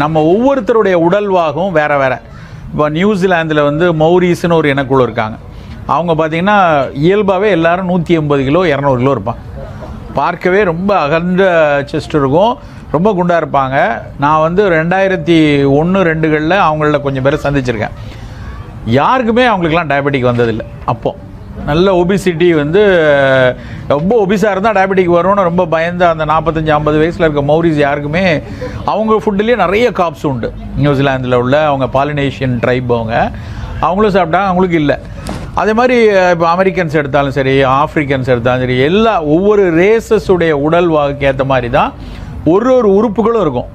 நம்ம ஒவ்வொருத்தருடைய உடல்வாகும் வேற வேற. இப்போ நியூசிலாந்தில் வந்து மௌரீஸ்னு ஒரு இனக்குழு இருக்காங்க. அவங்க பார்த்தீங்கன்னா இயல்பாகவே எல்லாரும் நூற்றி எண்பது கிலோ இரநூறு கிலோ இருப்பாங்க. பார்க்கவே ரொம்ப அகன்ற செஸ்ட் இருக்கும். ரொம்ப குண்டாக இருப்பாங்க. நான் வந்து ரெண்டாயிரத்தி ஒன்று ரெண்டுகளில் அவங்கள கொஞ்சம் பேரை சந்திச்சிருக்கேன். யாருக்குமே அவங்களுக்குலாம் டயபெட்டிக் வந்ததில்லை. அப்போது நல்ல ஒபிசிட்டி வந்து ரொம்ப ஒபிஸாக இருந்தால் டயபெட்டிக் வரும்னு ரொம்ப பயந்த அந்த நாற்பத்தஞ்சு ஐம்பது வயசில் இருக்க மௌரிஸ் யாருக்குமே அவங்க ஃபுட்டுலேயே நிறைய காப்ஸ் உண்டு. நியூசிலாந்தில் உள்ள அவங்க பாலினேஷியன் ட்ரைப் அவங்க. அவங்களும் சாப்பிட்டாங்க அவங்களுக்கு இல்லை. அதே மாதிரி இப்போ அமெரிக்கன்ஸ் எடுத்தாலும் சரி ஆஃப்ரிக்கன்ஸ் எடுத்தாலும் சரி எல்லா ஒவ்வொரு ரேசஸ் உடைய உடல் வாகுக்கு ஏற்ற மாதிரி தான் ஒரு ஒரு உறுப்புகளும் இருக்கும்.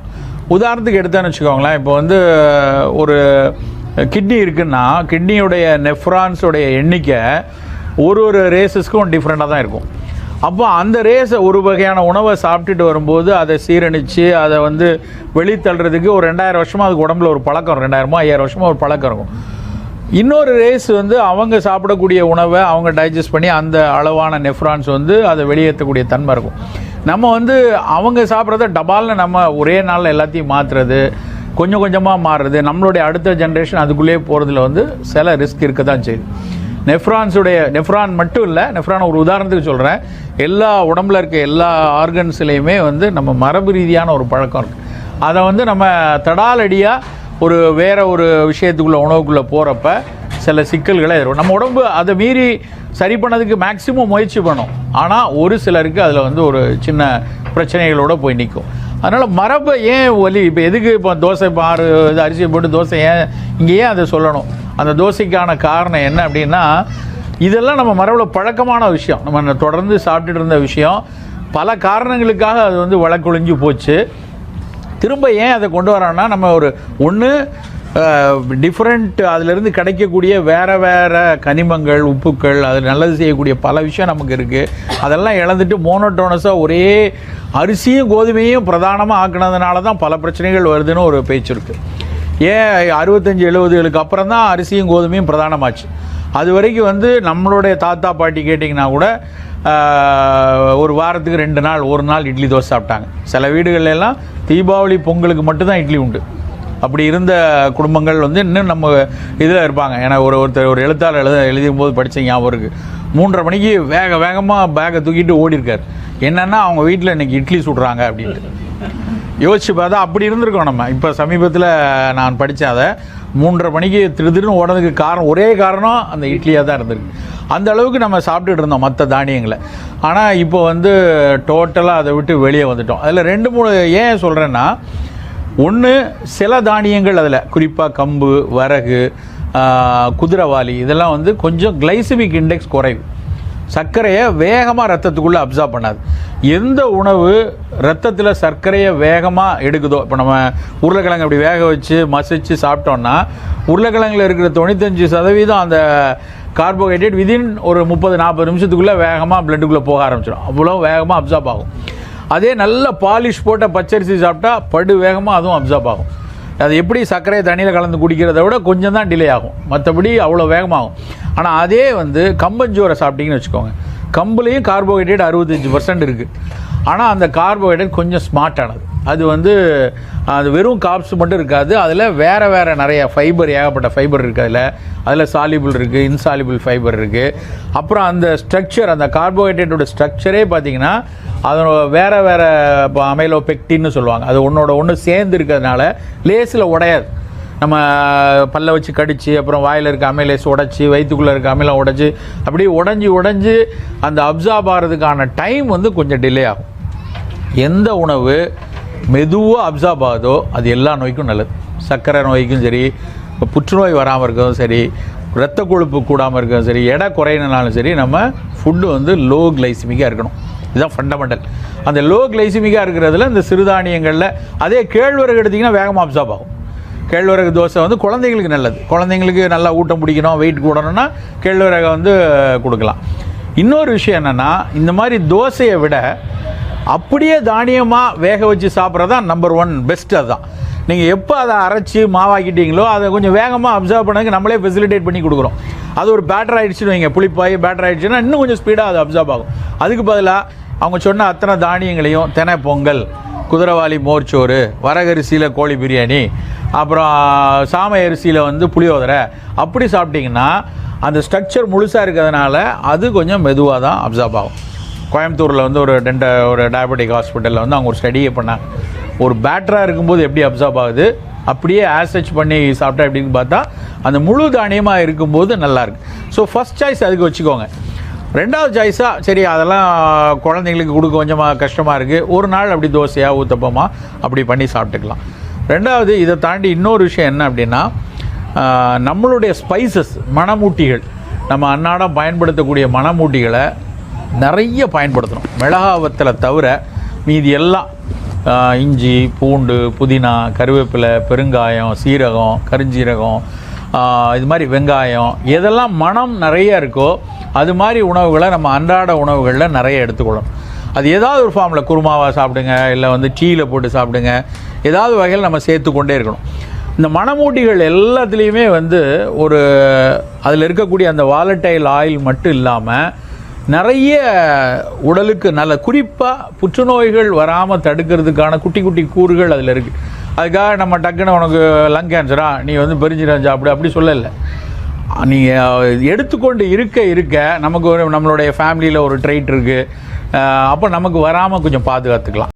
உதாரணத்துக்கு எடுத்தான்னு வச்சுக்கோங்களேன் இப்போ வந்து ஒரு கிட்னி இருக்குன்னா கிட்னியுடைய நெஃப்ரான்ஸுடைய எண்ணிக்கை ஒரு ஒரு ரேஸஸ்க்கும் டிஃப்ரெண்ட்டாக தான் இருக்கும். அப்போ அந்த ரேஸை ஒரு வகையான உணவை சாப்பிட்டுட்டு வரும்போது அதை சீரணித்து அதை வந்து வெளித்தள்ளுறதுக்கு ஒரு ரெண்டாயிரம் வருஷமாக அதுக்கு உடம்புல ஒரு பழக்கம் ரெண்டாயிரமோ ஐயாயிரம் வருஷமாக ஒரு பழக்கம் இருக்கும். இன்னொரு ரேஸ் வந்து அவங்க சாப்பிடக்கூடிய உணவை அவங்க டைஜஸ்ட் பண்ணி அந்த அளவான நெஃப்ரான்ஸ் வந்து அதை வெளியேற்றக்கூடிய தன்மை இருக்கும். நம்ம வந்து அவங்க சாப்பிட்றத டபால்னு நம்ம ஒரே நாளில் எல்லாத்தையும் மாற்றுறது கொஞ்சம் கொஞ்சமாக மாறுறது நம்மளுடைய அடுத்த ஜென்ரேஷன் அதுக்குள்ளேயே போகிறதுல வந்து சில ரிஸ்க் இருக்க தான் செய்யுது. நெஃப்ரான்ஸுடைய நெஃப்ரான் மட்டும் இல்லை நெஃப்ரான் ஒரு உதாரணத்துக்கு சொல்கிறேன் எல்லா உடம்புல இருக்க எல்லா ஆர்கன்ஸ்லேயுமே வந்து நம்ம மரபு ரீதியான ஒரு பழக்கம் இருக்குது அதை வந்து நம்ம தடாலடியாக ஒரு வேற ஒரு விஷயத்துக்குள்ளே உணவுக்குள்ளே போகிறப்ப சில சிக்கல்களை எதிரும் நம்ம உடம்பு அதை மீறி சரி பண்ணதுக்கு மேக்சிமம் முயற்சி பண்ணும். ஆனால் ஒரு சிலருக்கு அதில் வந்து ஒரு சின்ன பிரச்சனைகளோட போய் நிற்கும் அதனால் மரபை ஏன் ஒலி இப்போ எதுக்கு இப்போ தோசை இப்போ ஆறு இது அரிசியை போட்டு தோசை ஏன் இங்கே ஏன் அதை சொல்லணும். அந்த தோசைக்கான காரணம் என்ன அப்படின்னா இதெல்லாம் நம்ம மரபில் பழக்கமான விஷயம். நம்ம தொடர்ந்து சாப்பிட்டுட்டு இருந்த விஷயம். பல காரணங்களுக்காக அது வந்து வழக்கொழிஞ்சு போச்சு. திரும்ப ஏன் அதை கொண்டு வரோம்னா நம்ம ஒரு ஒன்று டிஃப்ரெண்ட் அதிலிருந்து கிடைக்கக்கூடிய வேறு வேறு கனிமங்கள் உப்புக்கள் அது நல்லது செய்யக்கூடிய பல விஷயம் நமக்கு இருக்குது அதெல்லாம் இழந்துட்டு மோனோட்டோனஸாக ஒரே அரிசியும் கோதுமையும் பிரதானமாக ஆக்குனதுனால தான் பல பிரச்சனைகள் வருதுன்னு ஒரு பேச்சு இருக்குது ஏன் அறுபத்தஞ்சு எழுபதுகளுக்கு அப்புறம் தான் அரிசியும் கோதுமையும் பிரதானமாச்சு. அது வரைக்கும் வந்து நம்மளுடைய தாத்தா பாட்டி கேட்டிங்கன்னா கூட ஒரு வாரத்துக்கு ரெண்டு நாள் ஒரு நாள் இட்லி தோசை சாப்பிட்டாங்க. சில வீடுகள்லெல்லாம் தீபாவளி பொங்கலுக்கு மட்டும்தான் இட்லி உண்டு. அப்படி இருந்த குடும்பங்கள் வந்து இன்னும் நம்ம இதில் இருப்பாங்க. ஏன்னா ஒரு ஒருத்தர் ஒரு எழுத்தாளர் எழுத எழுதும் போது படித்த ஞாபகம் இருக்குது மூன்றரை மணிக்கு வேக வேகமாக பேக்கை தூக்கிட்டு ஓடி இருக்கார் என்னன்னா அவங்க வீட்டில் இன்னைக்கு இட்லி சுடுறாங்க அப்படின்ட்டு. யோசிச்சு பார்த்தா அப்படி இருந்திருக்கோம் நம்ம. இப்போ சமீபத்தில் நான் படித்தேன் அதை. மூன்றரை மணிக்கு திரு திருன்னு ஓடுறதுக்கு காரணம் ஒரே காரணம் அந்த இட்லியாக தான் இருந்திருக்கு. அந்த அளவுக்கு நம்ம சாப்பிட்டுட்டு இருந்தோம் மற்ற தானியங்களை. ஆனால் இப்போ வந்து டோட்டலாக அதை விட்டு வெளியே வந்துட்டோம். அதில் ரெண்டு மூணு ஏன் சொல்கிறேன்னா ஒன்று சில தானியங்கள் அதில் குறிப்பாக கம்பு வரகு குதிரைவாலி இதெல்லாம் வந்து கொஞ்சம் கிளைசிமிக் இண்டெக்ஸ் குறைவு. சர்க்கரையை வேகமாக ரத்தத்துக்குள்ளே அப்சார்ப் பண்ணாது. எந்த உணவு ரத்தத்தில் சர்க்கரையை வேகமாக எடுக்குதோ இப்போ நம்ம உருளைக்கிழங்கு அப்படி வேக வச்சு மசிச்சு சாப்பிட்டோன்னா உருளைக்கிழங்குல இருக்கிற தொண்ணூத்தஞ்சு சதவீதம் அந்த கார்போஹைட்ரேட் விதின் ஒரு முப்பது நாற்பது நிமிஷத்துக்குள்ளே வேகமாக பிளட்டுக்குள்ளே போக ஆரம்பிச்சிடும். அவ்வளோ வேகமாக அப்சார்ப் ஆகும். அதே நல்ல பாலிஷ் போட்ட பச்சரிசி சாப்பிட்டா படு வேகமாக அதுவும் அப்சார்ப் ஆகும். அது எப்படி சர்க்கரையை தண்ணியில் கலந்து குடிக்கிறத விட கொஞ்சம் தான் டிலே ஆகும். மற்றபடி அவ்வளோ வேகமாகும். ஆனால் அதே வந்து கம்பஞ்சோரை சாப்பிட்டீங்கன்னு வச்சுக்கோங்க. கம்புலேயும் கார்போஹைட்ரேட் அறுபத்தஞ்சு பர்சன்ட் இருக்குது ஆனால் அந்த கார்போஹைட்ரேட் கொஞ்சம் ஸ்மார்ட்டானது அது வந்து அது வெறும் காப்ஸ் மட்டும் இருக்காது. அதில் வேறு வேறு நிறைய ஃபைபர் ஏகப்பட்ட ஃபைபர் இருக்குது அதில். அதில் சாலிபிள் இருக்குது இன்சாலிபிள் ஃபைபர் இருக்குது அப்புறம் அந்த ஸ்ட்ரக்சர் அந்த கார்போஹைட்ரேட்டோட ஸ்ட்ரக்சரே பார்த்திங்கன்னா அதனோட வேறு வேறு இப்போ அமைலோ பெக்டின்னு சொல்லுவாங்க. அது ஒன்றோட ஒன்று சேர்ந்து இருக்கிறதுனால லேஸில் உடையாது. நம்ம பல்ல வச்சு கடித்து அப்புறம் வாயில் இருக்க அமைலேஸ் உடைச்சி வயிற்றுக்குள்ளே இருக்க அமிலம் உடச்சி அப்படியே உடஞ்சி உடஞ்சி அந்த அப்சார்ப் ஆகிறதுக்கான டைம் வந்து கொஞ்சம் டிலே ஆகும். எந்த உணவு மெதுவாக அப்சார்ப் ஆகுதோ அது எல்லா நோய்க்கும் நல்லது. சர்க்கரை நோய்க்கும் சரி இப்போ புற்றுநோய் வராமல் இருக்கவும் சரி இரத்த கொழுப்பு கூடாமல் இருக்கவும் சரி எடை குறையினாலும் சரி நம்ம ஃபுட்டு வந்து லோ கிளைசிமிக்காக இருக்கணும். இதுதான் ஃபண்டமெண்டல் அந்த லோ கிளைசிமிக்காக இருக்கிறதுல இந்த சிறுதானியங்களில் அதே கேழ்வரகு எடுத்திங்கன்னா வேகமாக அப்சார்ப் ஆகும். கேழ்வரகு தோசை வந்து குழந்தைங்களுக்கு நல்லது. குழந்தைங்களுக்கு நல்லா ஊட்டம் பிடிக்கணும் வெயிட் கூடணும்னா கேழ்வரகை வந்து கொடுக்கலாம். இன்னொரு விஷயம் என்னென்னா இந்த மாதிரி தோசையை விட அப்படியே தானியமாக வேக வச்சு சாப்பிட்றது தான் நம்பர் ஒன் பெஸ்ட் அதுதான். நீங்கள் எப்போ அதை அரைச்சி மாவாக்கிட்டீங்களோ அதை கொஞ்சம் வேகமாக அப்சர்வ் பண்ணதுக்கு நம்மளே ஃபெசிலிட்டேட் பண்ணி கொடுக்குறோம். அது ஒரு பேட்டர் ஆகிடுச்சுன்னு வைங்க. புளிப்பாய் பேட்டர் ஆகிடுச்சுன்னா இன்னும் கொஞ்சம் ஸ்பீடாக அது அப்சர்வ் ஆகும். அதுக்கு பதிலாக அவங்க சொன்ன அத்தனை தானியங்களையும் தினை பொங்கல் குதிரவாளி மோர்ச்சோறு வரகரிசியில் கோழி பிரியாணி அப்புறம் சாமை அரிசியில் வந்து புளியோதரை. அப்படி சாப்பிட்டிங்கன்னா அந்த ஸ்ட்ரக்சர் முழுசாக இருக்கிறதுனால அது கொஞ்சம் மெதுவாக தான் அப்சர்வ் ஆகும். கோயம்புத்தூரில் வந்து ஒரு டென்ட ஒரு டயபெட்டிக் ஹாஸ்பிட்டலில் வந்து அவங்க ஒரு ஸ்டடியை பண்ணாங்க. ஒரு பேட்டராக இருக்கும்போது எப்படி அப்சர்வ் ஆகுது? அப்படியே ஆசச் பண்ணி சாப்பிட்டா எப்படின்னு பார்த்தா அந்த முழு தானியமாக இருக்கும்போது நல்லாயிருக்கு ஸோ ஃபஸ்ட் சாய்ஸ் அதுக்கு வச்சுக்கோங்க. ரெண்டாவது சாய்ஸாக சரி அதெல்லாம் குழந்தைங்களுக்கு கொடுக்க கொஞ்சமாக கஷ்டமாக இருக்குது ஒரு நாள் அப்படி தோசையாக ஊத்தப்பமா அப்படி பண்ணி சாப்பிட்டுக்கலாம். ரெண்டாவது இதை தாண்டி இன்னொரு விஷயம் என்ன அப்படின்னா நம்மளுடைய ஸ்பைசஸ் மணமூட்டிகள். நம்ம அன்னாடம் பயன்படுத்தக்கூடிய மணமூட்டிகளை நிறைய பயன்படுத்தணும் மிளகாவத்தில் தவிர மீதி எல்லாம் இஞ்சி பூண்டு புதினா கருவேப்பிலை பெருங்காயம் சீரகம் கருஞ்சீரகம் இது மாதிரி வெங்காயம் எதெல்லாம் மனம் நிறைய இருக்கோ அது மாதிரி உணவுகளை நம்ம அன்றாட உணவுகளில் நிறைய எடுத்துக்கொள்ளணும். அது ஏதாவது ஒரு ஃபார்மில் குருமாவாக சாப்பிடுங்க இல்லை வந்து டீயில் போட்டு சாப்பிடுங்க ஏதாவது வகையில் நம்ம சேர்த்து கொண்டே இருக்கணும். இந்த மணமூட்டிகள் எல்லாத்துலேயுமே வந்து ஒரு அதில் இருக்கக்கூடிய அந்த வாலட்டைல் ஆயில் மட்டும் இல்லாமல் நிறைய உடலுக்கு நல்ல குறிப்பாக புற்றுநோய்கள் வராமல் தடுக்கிறதுக்கான குட்டி குட்டி கூறுகள் அதில் இருக்குது அதுக்காக நம்ம டக்குன்னு உனக்கு லங் கேன்சரா நீ வந்து பெருஞ்சிரம் சாப்பிடு அப்படி சொல்லலை. நீங்கள் எடுத்துக்கொண்டு இருக்க இருக்க நமக்கு ஒரு நம்மளுடைய ஃபேமிலியில் ஒரு ட்ரைட் இருக்குது அப்போ நமக்கு வராமல் கொஞ்சம் பாதுகாத்துக்கலாம்.